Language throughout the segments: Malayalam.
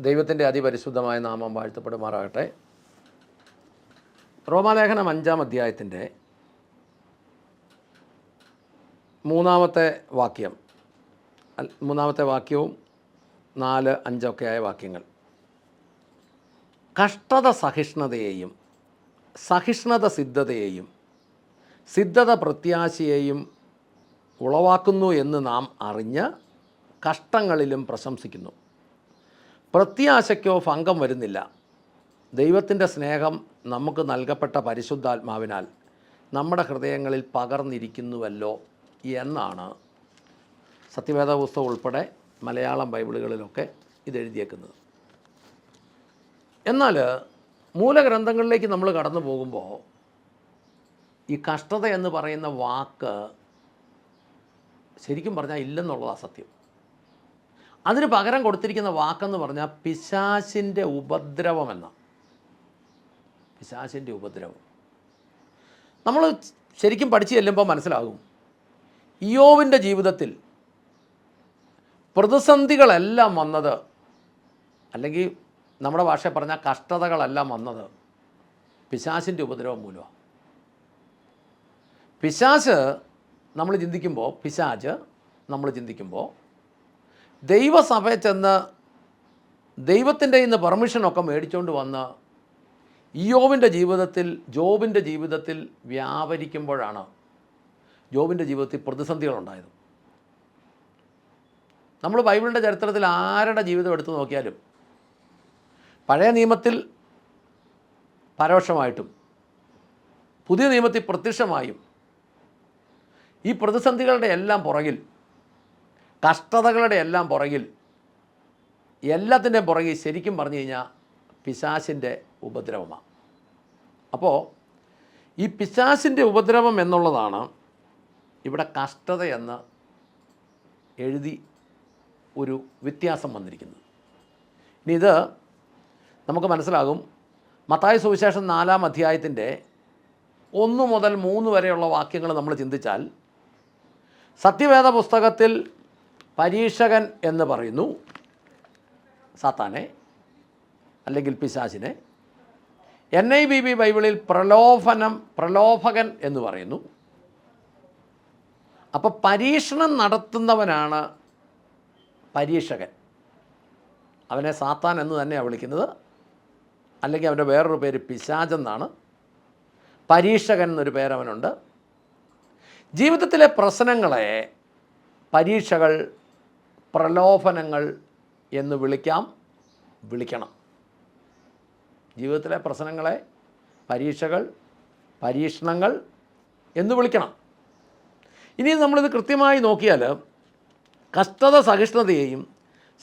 ദൈവത്തിന്റെ അതിപരിശുദ്ധമായ നാമം വാഴ്ത്തപ്പെടുമാറാകട്ടെ. റോമാലേഖനം അഞ്ചാം അധ്യായത്തിന്റെ മൂന്നാമത്തെ വാക്യം. മൂന്നാമത്തെ വാക്യവും നാല് അഞ്ചൊക്കെയായ വാക്യങ്ങൾ. കഷ്ടത സഹിഷ്ണുതയെയും സഹിഷ്ണുത സിദ്ധതയെയും സിദ്ധത പ്രത്യാശയെയും ഉളവാക്കുന്നു എന്ന് നാം അറിഞ്ഞ് കഷ്ടങ്ങളിലും പ്രശംസിക്കുന്നു. പ്രത്യാശയ്ക്കോ ഭംഗം വരുന്നില്ല. ദൈവത്തിന്റെ സ്നേഹം നമുക്ക് നൽകപ്പെട്ട പരിശുദ്ധാത്മാവിനാൽ നമ്മുടെ ഹൃദയങ്ങളിൽ പകർന്നിരിക്കുന്നുവല്ലോ എന്നാണ് സത്യവേദ പുസ്തകം ഉൾപ്പെടെ മലയാളം ബൈബിളുകളിലൊക്കെ ഇതെഴുതിയേക്കുന്നത്. എന്നാൽ മൂലഗ്രന്ഥങ്ങളിലേക്ക് നമ്മൾ കടന്നു പോകുമ്പോൾ ഈ കഷ്ടത എന്ന് പറയുന്ന വാക്ക് ശരിക്കും പറഞ്ഞാൽ ഇല്ലെന്നുള്ളതാണ് സത്യം. അതിന് പകരം കൊടുത്തിരിക്കുന്ന വാക്കെന്ന് പറഞ്ഞാൽ പിശാശിന്റെ ഉപദ്രവം എന്ന. പിശാശിന്റെ ഉപദ്രവം. നമ്മൾ ശരിക്കും പഠിച്ചു ചെല്ലുമ്പോൾ മനസ്സിലാകും. ഇയോവിന്റെ ജീവിതത്തിൽ പ്രതിസന്ധികളെല്ലാം വന്നത് അല്ലെങ്കിൽ നമ്മുടെ ഭാഷ പറഞ്ഞാൽ കഷ്ടതകളെല്ലാം വന്നത് പിശാശിന്റെ ഉപദ്രവം മൂലമാണ് പിശാശ് നമ്മൾ ചിന്തിക്കുമ്പോൾ പിശാച് നമ്മൾ ചിന്തിക്കുമ്പോൾ ദൈവസഭയിൽ ചെന്ന് ദൈവത്തിന്റെ ഇന്ന് പെർമിഷനൊക്കെ മേടിച്ചുകൊണ്ട് വന്ന് ഇയോവിന്റെ ജീവിതത്തിൽ ജോബിന്റെ ജീവിതത്തിൽ വ്യാപരിക്കുമ്പോഴാണ് ജോബിന്റെ ജീവിതത്തിൽ പ്രതിസന്ധികളുണ്ടായത്. നമ്മൾ ബൈബിളിന്റെ ചരിത്രത്തിൽ ആരുടെ ജീവിതം എടുത്തു നോക്കിയാലും പഴയ നിയമത്തിൽ പരോക്ഷമായിട്ടും പുതിയ നിയമത്തിൽ പ്രത്യക്ഷമായും ഈ പ്രതിസന്ധികളുടെ എല്ലാം പുറകിൽ കഷ്ടതകളുടെ എല്ലാം പുറകിൽ എല്ലാത്തിന്റെയും പുറകിൽ ശരിക്കും പറഞ്ഞു കഴിഞ്ഞാൽ പിശാസിന്റെ ഉപദ്രവമാണ്. അപ്പോൾ ഈ പിശാസിന്റെ ഉപദ്രവം എന്നുള്ളതാണ് ഇവിടെ കഷ്ടതയെന്ന് എഴുതി ഒരു വ്യത്യാസം വന്നിരിക്കുന്നത്. ഇനി ഇത് നമുക്ക് മനസ്സിലാകും. മത്തായ സുവിശേഷം നാലാം അധ്യായത്തിന്റെ ഒന്ന് മുതൽ മൂന്ന് വരെയുള്ള വാക്യങ്ങൾ നമ്മൾ ചിന്തിച്ചാൽ സത്യവേദ പുസ്തകത്തിൽ പരീക്ഷകൻ എന്ന് പറയുന്നു. സാത്താനെ അല്ലെങ്കിൽ പിശാചിനെ. എൻ ഐ ബി ബി ബൈബിളിൽ പ്രലോഭനം പ്രലോഭകൻ എന്ന് പറയുന്നു. അപ്പോൾ പരീക്ഷണം നടത്തുന്നവനാണ് പരീക്ഷകൻ. അവനെ സാത്താൻ എന്ന് തന്നെയാണ് വിളിക്കുന്നത്. അല്ലെങ്കിൽ അവന്റെ വേറൊരു പേര് പിശാചെന്നാണ് പരീക്ഷകൻ എന്നൊരു പേരവനുണ്ട് ജീവിതത്തിലെ പ്രശ്നങ്ങളെ പരീക്ഷകൾ പ്രലോഭനങ്ങൾ എന്ന് വിളിക്കാം വിളിക്കണം. ജീവിതത്തിലെ പ്രശ്നങ്ങളെ പരീക്ഷകൾ പരീക്ഷണങ്ങൾ എന്ന് വിളിക്കണം. ഇനി നമ്മളിത് കൃത്യമായി നോക്കിയാൽ കഷ്ടത സഹിഷ്ണുതയെയും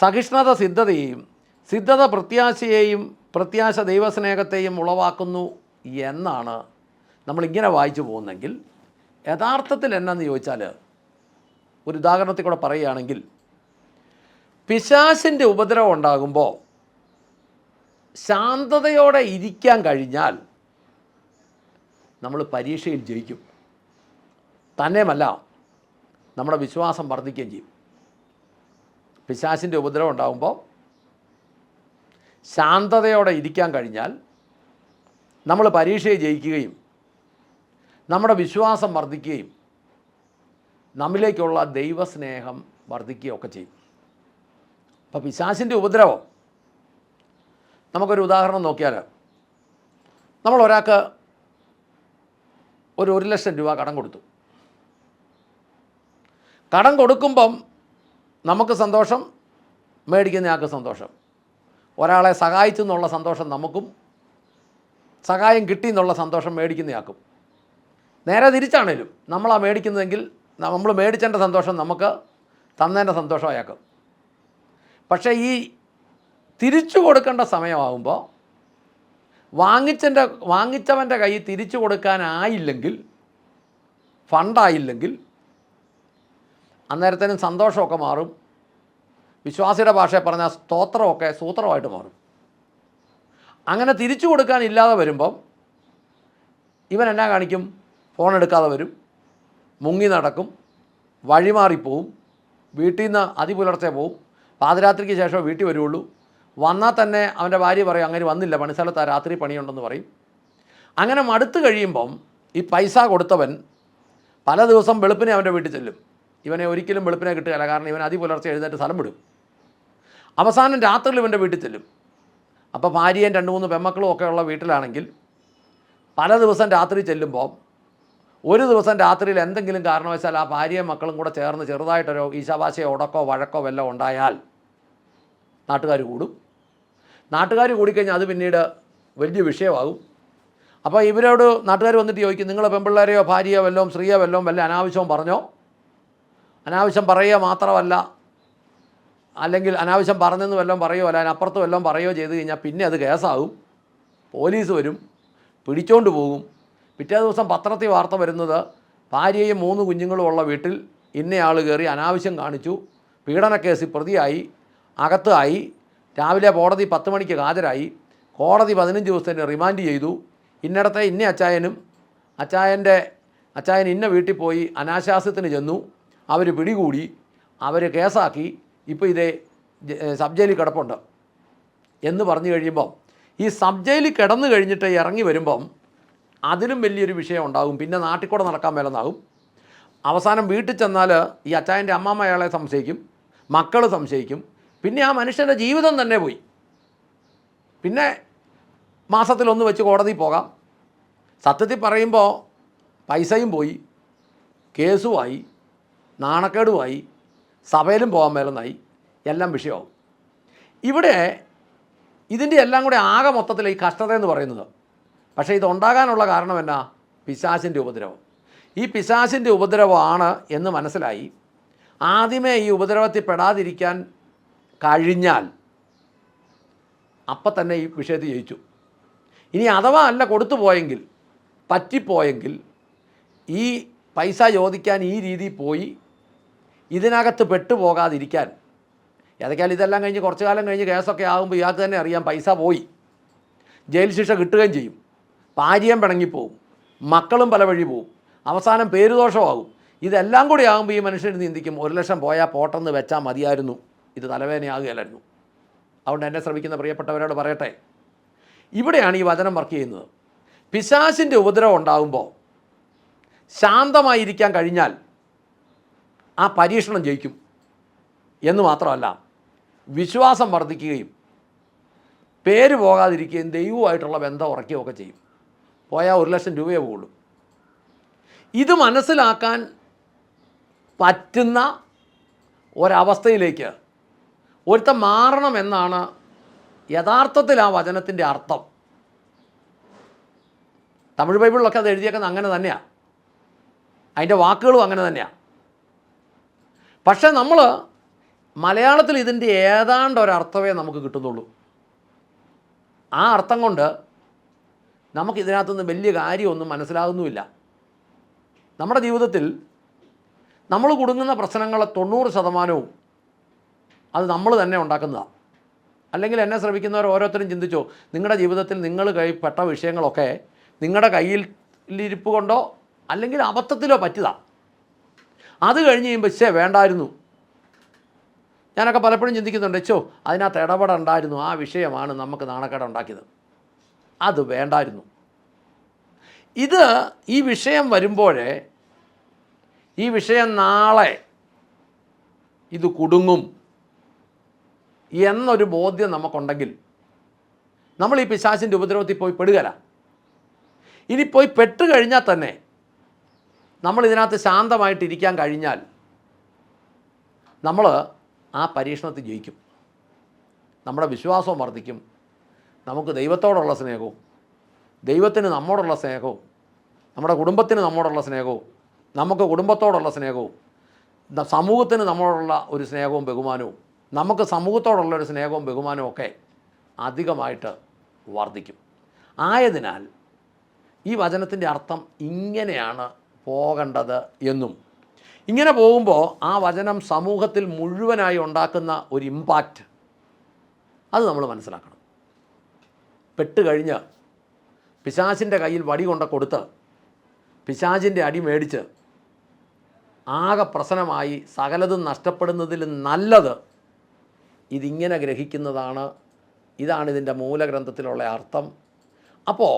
സഹിഷ്ണുത സിദ്ധതയെയും സിദ്ധത പ്രത്യാശയെയും പ്രത്യാശ ദൈവസ്നേഹത്തെയും ഉളവാക്കുന്നു എന്നാണ് നമ്മളിങ്ങനെ വായിച്ചു പോകുന്നെങ്കിൽ യഥാർത്ഥത്തിൽ എന്നാന്ന് ചോദിച്ചാൽ ഒരു ഉദാഹരണത്തിൽ കൂടെ പറയുകയാണെങ്കിൽ പിശാസിന്റെ ഉപദ്രവം ഉണ്ടാകുമ്പോൾ ശാന്തതയോടെ ഇരിക്കാൻ കഴിഞ്ഞാൽ നമ്മൾ പരീക്ഷയിൽ ജയിക്കും. തന്നെയുമല്ല നമ്മുടെ വിശ്വാസം വർദ്ധിക്കുകയും ചെയ്യും. പിശാസിന്റെ ഉപദ്രവം ഉണ്ടാകുമ്പോൾ ശാന്തതയോടെ ഇരിക്കാൻ കഴിഞ്ഞാൽ നമ്മൾ പരീക്ഷയെ ജയിക്കുകയും നമ്മുടെ വിശ്വാസം വർദ്ധിക്കുകയും നമ്മിലേക്കുള്ള ദൈവസ്നേഹം വർദ്ധിക്കുകയൊക്കെ ചെയ്യും. അപ്പോൾ പിശാസിന്റെ ഉപദ്രവം. നമുക്കൊരു ഉദാഹരണം നോക്കിയാൽ നമ്മൾ ഒരാൾക്ക് ഒരു ഒരു ലക്ഷം രൂപ കടം കൊടുത്തു. കടം കൊടുക്കുമ്പം നമുക്ക് സന്തോഷം മേടിക്കുന്നയാൾക്ക് സന്തോഷം. ഒരാളെ സഹായിച്ചു എന്നുള്ള സന്തോഷം നമുക്കും സഹായം കിട്ടി എന്നുള്ള സന്തോഷം മേടിക്കുന്നയാൾക്കും നേരെ തിരിച്ചാണേലും നമ്മളാ മേടിക്കുന്നതെങ്കിൽ നമ്മൾ മേടിച്ചതിന്റെ സന്തോഷം നമുക്ക് തന്നതിന്റെ സന്തോഷം അയാൾക്കും. പക്ഷേ ഈ തിരിച്ചു കൊടുക്കേണ്ട സമയമാകുമ്പോൾ വാങ്ങിച്ചന്റെ വാങ്ങിച്ചവന്റെ കൈ തിരിച്ചു കൊടുക്കാനായില്ലെങ്കിൽ ഫണ്ടായില്ലെങ്കിൽ അന്നേരത്തേനും സന്തോഷമൊക്കെ മാറും. വിശ്വാസിയുടെ ഭാഷയിൽ പറഞ്ഞാൽ സ്തോത്രമൊക്കെ സൂത്രമായിട്ട് മാറും. അങ്ങനെ തിരിച്ചു കൊടുക്കാനില്ലാതെ വരുമ്പം ഇവൻ എന്നാ കാണിക്കും? ഫോൺ എടുക്കാതെ വരും. മുങ്ങി നടക്കും. വഴിമാറിപ്പോവും. വീട്ടിൽ നിന്ന് അതിപുലർച്ചെ പോവും. പാതിരാത്രിക്ക് ശേഷം വീട്ടിൽ വരുള്ളൂ. വന്നാൽ തന്നെ അവന്റെ ഭാര്യ പറയും അങ്ങനെ വന്നില്ല പണിസ്ഥലത്ത് ആ രാത്രി പണിയുണ്ടെന്ന് പറയും. അങ്ങനെ മടുത്തു കഴിയുമ്പം ഈ പൈസ കൊടുത്തവൻ പല ദിവസം വെളുപ്പിനെ അവന്റെ വീട്ടിൽ ചെല്ലും. ഇവനെ ഒരിക്കലും വെളുപ്പിനെ കിട്ടുകയില്ല കാരണം ഇവൻ അതിപുലർച്ചെ എഴുന്നേറ്റ് സ്ഥലം വിടും. അവസാനം രാത്രിയിൽ ഇവന്റെ വീട്ടിൽ ചെല്ലും. അപ്പോൾ ഭാര്യയും രണ്ട് മൂന്ന് പെമ്മക്കളും ഒക്കെ ഉള്ള വീട്ടിലാണെങ്കിൽ പല ദിവസം രാത്രി ചെല്ലുമ്പോൾ ഒരു ദിവസം രാത്രിയിൽ എന്തെങ്കിലും കാരണവശാൽ ആ ഭാര്യയും മക്കളും കൂടെ ചേർന്ന് ചെറുതായിട്ടൊരു ഈശാവാശയോ ഉടക്കോ വഴക്കോ വല്ലതും ഉണ്ടായാൽ നാട്ടുകാർ കൂടും. നാട്ടുകാർ കൂടിക്കഴിഞ്ഞാൽ അത് പിന്നീട് വലിയ വിഷയമാകും. അപ്പോൾ ഇവരോട് നാട്ടുകാർ വന്നിട്ട് ചോദിക്കും നിങ്ങൾ പെൺപിള്ളേരെയോ ഭാര്യയോ വല്ലതും സ്ത്രീയോ വല്ലതും വല്ല അനാവശ്യവും പറഞ്ഞോ? അനാവശ്യം പറയുക മാത്രമല്ല അല്ലെങ്കിൽ അനാവശ്യം പറഞ്ഞെന്ന് വല്ലതും പറയുമോ അല്ല അതിനപ്പുറത്ത് വല്ലതും പറയുകയോ ചെയ്ത് കഴിഞ്ഞാൽ പിന്നെ അത് കേസാകും. പോലീസ് വരും പിടിച്ചോണ്ട് പോകും. പിറ്റേ ദിവസം പത്രത്തിൽ വാർത്ത വരുന്നത് ഭാര്യയും മൂന്ന് കുഞ്ഞുങ്ങളും ഉള്ള വീട്ടിൽ ഇന്നയാൾ കയറി അനാവശ്യം കാണിച്ചു. പീഡനക്കേസിൽ പ്രതിയായി അകത്തായി രാവിലെ കോടതി പത്ത് മണിക്ക് ഹാജരായി. കോടതി പതിനഞ്ച് ദിവസത്തിന് റിമാൻഡ് ചെയ്തു. ഇന്നിടത്തെ ഇന്ന അച്ചായനും അച്ചായന്റെ അച്ചായൻ ഇന്ന വീട്ടിൽ പോയി അനാശാസ്യത്തിന് ചെന്നു. അവർ പിടികൂടി അവർ കേസാക്കി. ഇപ്പോൾ ഇതേ സബ് ജയിലിൽ കിടപ്പുണ്ട്. എന്ന് പറഞ്ഞു കഴിയുമ്പം ഈ സബ് ജയിലിൽ കിടന്നു കഴിഞ്ഞിട്ട് ഇറങ്ങി വരുമ്പം അതിലും വലിയൊരു വിഷയം ഉണ്ടാകും. പിന്നെ നാട്ടിൽ കൂടെ നടക്കാൻ മേലെന്നാകും. അവസാനം വീട്ടിൽ ചെന്നാൽ ഈ അച്ചായന്റെ അമ്മാമ്മ അയാളെ സംശയിക്കും മക്കൾ സംശയിക്കും. പിന്നെ ആ മനുഷ്യന്റെ ജീവിതം തന്നെ പോയി. പിന്നെ മാസത്തിലൊന്ന് വെച്ച് കോടതി പോകാം. സത്യത്തിൽ പറയുമ്പോൾ പൈസയും പോയി കേസുമായി നാണക്കേടുമായി സഭയിലും പോകാൻ മേലെന്നായി. എല്ലാം വിഷയമാവും. ഇവിടെ ഇതിന്റെ എല്ലാം കൂടെ ആകെ മൊത്തത്തിൽ ഈ കഷ്ടത എന്ന് പറയുന്നത് പക്ഷേ ഇതുണ്ടാകാനുള്ള കാരണം എന്നാ? പിശാചിന്റെ ഉപദ്രവം. ഈ പിശാചിന്റെ ഉപദ്രവമാണ് എന്ന് മനസ്സിലായി. ആദ്യമേ ഈ ഉപദ്രവത്തിൽ പെടാതിരിക്കാൻ കഴിഞ്ഞാൽ അപ്പം തന്നെ ഈ വിഷയത്തിൽ ജയിച്ചു. ഇനി അഥവാ അല്ല കൊടുത്തു പോയെങ്കിൽ പറ്റിപ്പോയെങ്കിൽ ഈ പൈസ ചോദിക്കാൻ ഈ രീതിയിൽ പോയി ഇതിനകത്ത് പെട്ടുപോകാതിരിക്കാൻ. ഏതൊക്കെയാലും ഇതെല്ലാം കഴിഞ്ഞ് കുറച്ച് കാലം കഴിഞ്ഞ് കേസൊക്കെ ആകുമ്പോൾ ഇയാൾക്ക് തന്നെ അറിയാം പൈസ പോയി. ജയിൽ ശിക്ഷ കിട്ടുകയും ചെയ്യും. ഭാര്യയും പിണങ്ങിപ്പോവും. മക്കളും പല വഴി പോവും. അവസാനം പേരുദോഷമാകും. ഇതെല്ലാം കൂടി ആകുമ്പോൾ ഈ മനുഷ്യൻ നീന്തിക്കും ഒരു ലക്ഷം പോയാൽ പോട്ടെന്ന് വെച്ചാൽ മതിയായിരുന്നു. ഇത് തലവേദനയാകുകയല്ലായിരുന്നു അതുകൊണ്ട് എന്നെ ശ്രമിക്കുന്ന പ്രിയപ്പെട്ടവരോട് പറയട്ടെ. ഇവിടെയാണ് ഈ വചനം വർക്ക് ചെയ്യുന്നത്. പിശാസിന്റെ ഉപദ്രവം ഉണ്ടാകുമ്പോൾ ശാന്തമായിരിക്കാൻ കഴിഞ്ഞാൽ ആ പരീക്ഷണം ജയിക്കും. എന്ന് മാത്രമല്ല വിശ്വാസം വർദ്ധിക്കുകയും പേര് പോകാതിരിക്കുകയും ദൈവമായിട്ടുള്ള ബന്ധം ഉറക്കുകയൊക്കെ ചെയ്യും. പോയാൽ ഒരു ലക്ഷം രൂപയേ പോകുള്ളൂ ഇത് മനസ്സിലാക്കാൻ പറ്റുന്ന ഒരവസ്ഥയിലേക്ക് ഒരുത്തൻ മാറണമെന്നാണ് യഥാർത്ഥത്തിൽ ആ വചനത്തിന്റെ അർത്ഥം. തമിഴ് ബൈബിളിലൊക്കെ അത് എഴുതിയേക്കുന്നത് അങ്ങനെ തന്നെയാണ് അതിന്റെ വാക്കുകളും അങ്ങനെ തന്നെയാണ് പക്ഷേ നമ്മൾ മലയാളത്തിൽ ഇതിന്റെ ഏതാണ്ട് ഒരർത്ഥമേ നമുക്ക് കിട്ടുന്നുള്ളൂ. ആ അർത്ഥം കൊണ്ട് നമുക്ക് ഇതിനകത്തുനിന്ന് വലിയ കാര്യമൊന്നും മനസ്സിലാകുന്നുമില്ല. നമ്മുടെ ജീവിതത്തിൽ നമ്മൾ കുടുങ്ങുന്ന പ്രശ്നങ്ങളെ തൊണ്ണൂറ് ശതമാനവും അത് നമ്മൾ തന്നെ ഉണ്ടാക്കുന്നതാണ് അല്ലെങ്കിൽ എന്നെ ശ്രമിക്കുന്നവർ ഓരോരുത്തരും ചിന്തിച്ചോ നിങ്ങളുടെ ജീവിതത്തിൽ നിങ്ങൾ കൈപ്പെട്ട വിഷയങ്ങളൊക്കെ നിങ്ങളുടെ കയ്യിൽ ഇരിപ്പ് കൊണ്ടോ അല്ലെങ്കിൽ അബദ്ധത്തിലോ പറ്റിയതാണ് അത് കഴിഞ്ഞ് കഴിയുമ്പോൾ ശേ വേണ്ടായിരുന്നു. ഞാനൊക്കെ പലപ്പോഴും ചിന്തിക്കുന്നുണ്ട് ചോ അതിനകത്ത് ഇടപെടണ്ടായിരുന്നു ആ വിഷയമാണ് നമുക്ക് നാണക്കേട് ഉണ്ടാക്കിയത്. അത് വേണ്ടായിരുന്നു. ഇത് ഈ വിഷയം വരുമ്പോഴേ ഈ വിഷയം നാളെ ഇത് കുടുങ്ങും എന്നൊരു ബോധ്യം നമുക്കുണ്ടെങ്കിൽ നമ്മൾ ഈ പിശാചിന്റെ ഉപദ്രവത്തിൽ പോയി പെടുകല ഇനി പോയി പെട്ട് കഴിഞ്ഞാൽ തന്നെ നമ്മൾ ഇതിനകത്ത് ശാന്തമായിട്ടിരിക്കാൻ കഴിഞ്ഞാൽ നമ്മൾ ആ പരീക്ഷണത്തിൽ ജയിക്കും. നമ്മുടെ വിശ്വാസവും വർദ്ധിക്കും. നമുക്ക് ദൈവത്തോടുള്ള സ്നേഹവും ദൈവത്തിന് നമ്മോടുള്ള സ്നേഹവും നമ്മുടെ കുടുംബത്തിന് നമ്മോടുള്ള സ്നേഹവും നമുക്ക് കുടുംബത്തോടുള്ള സ്നേഹവും സമൂഹത്തിന് നമ്മോടുള്ള ഒരു സ്നേഹവും ബഹുമാനവും നമുക്ക് സമൂഹത്തോടുള്ള ഒരു സ്നേഹവും ബഹുമാനവും ഒക്കെ അധികമായിട്ട് വർദ്ധിക്കും. ആയതിനാൽ ഈ വചനത്തിന്റെ അർത്ഥം ഇങ്ങനെയാണ് പോകേണ്ടത് എന്നും. ഇങ്ങനെ പോകുമ്പോൾ ആ വചനം സമൂഹത്തിൽ മുഴുവനായി ഉണ്ടാക്കുന്ന ഒരു ഇമ്പാക്റ്റ് അത് നമ്മൾ മനസ്സിലാക്കണം. പെട്ട് കഴിഞ്ഞ് പിശാചിന്റെ കയ്യിൽ വടി കൊണ്ട കൊടുത്ത് പിശാചിന്റെ അടി മേടിച്ച് ആകെ പ്രശ്നമായി സകലതും നഷ്ടപ്പെടുന്നതിൽ നല്ലത് ഇതിങ്ങനെ ഗ്രഹിക്കുന്നതാണ്. ഇതാണ് ഇതിന്റെ മൂലഗ്രന്ഥത്തിലുള്ള അർത്ഥം. അപ്പോൾ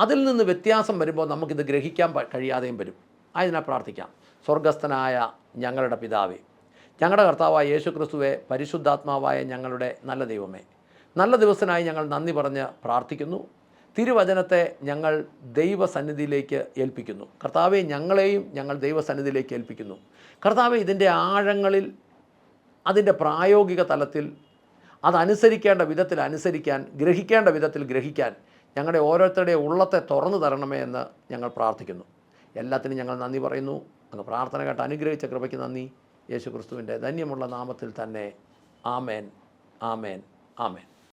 അതിൽ നിന്ന് വ്യത്യാസം വരുമ്പോൾ നമുക്കിത് ഗ്രഹിക്കാൻ കഴിയാതെയും വരും. അതിനാ പ്രാർത്ഥിക്കാം. സ്വർഗസ്ഥനായ ഞങ്ങളുടെ പിതാവേ ഞങ്ങളുടെ കർത്താവായ യേശു ക്രിസ്തുവെ പരിശുദ്ധാത്മാവായ ഞങ്ങളുടെ നല്ല ദൈവമേ നല്ല ദിവസനായി ഞങ്ങൾ നന്ദി പറഞ്ഞ് പ്രാർത്ഥിക്കുന്നു. തിരുവചനത്തെ ഞങ്ങൾ ദൈവസന്നിധിയിലേക്ക് ഏൽപ്പിക്കുന്നു. കർത്താവെ ഞങ്ങളെയും ഞങ്ങൾ ദൈവസന്നിധിയിലേക്ക് ഏൽപ്പിക്കുന്നു. കർത്താവെ ഇതിന്റെ ആഴങ്ങളിൽ അതിന്റെ പ്രായോഗിക തലത്തിൽ അതനുസരിക്കേണ്ട വിധത്തിൽ അനുസരിക്കാൻ ഗ്രഹിക്കേണ്ട വിധത്തിൽ ഗ്രഹിക്കാൻ ഞങ്ങളുടെ ഓരോരുത്തരുടെ ഉള്ളത്തെ തുറന്നു തരണമേ എന്ന് ഞങ്ങൾ പ്രാർത്ഥിക്കുന്നു. എല്ലാത്തിനും ഞങ്ങൾ നന്ദി പറയുന്നു. അങ്ങ് പ്രാർത്ഥന കേട്ട് അനുഗ്രഹിച്ച കൃപയ്ക്ക് നന്ദി. യേശു ക്രിസ്തുവിന്റെ ധന്യമുള്ള നാമത്തിൽ തന്നെ ആമേൻ. ആമേൻ. ആമേൻ.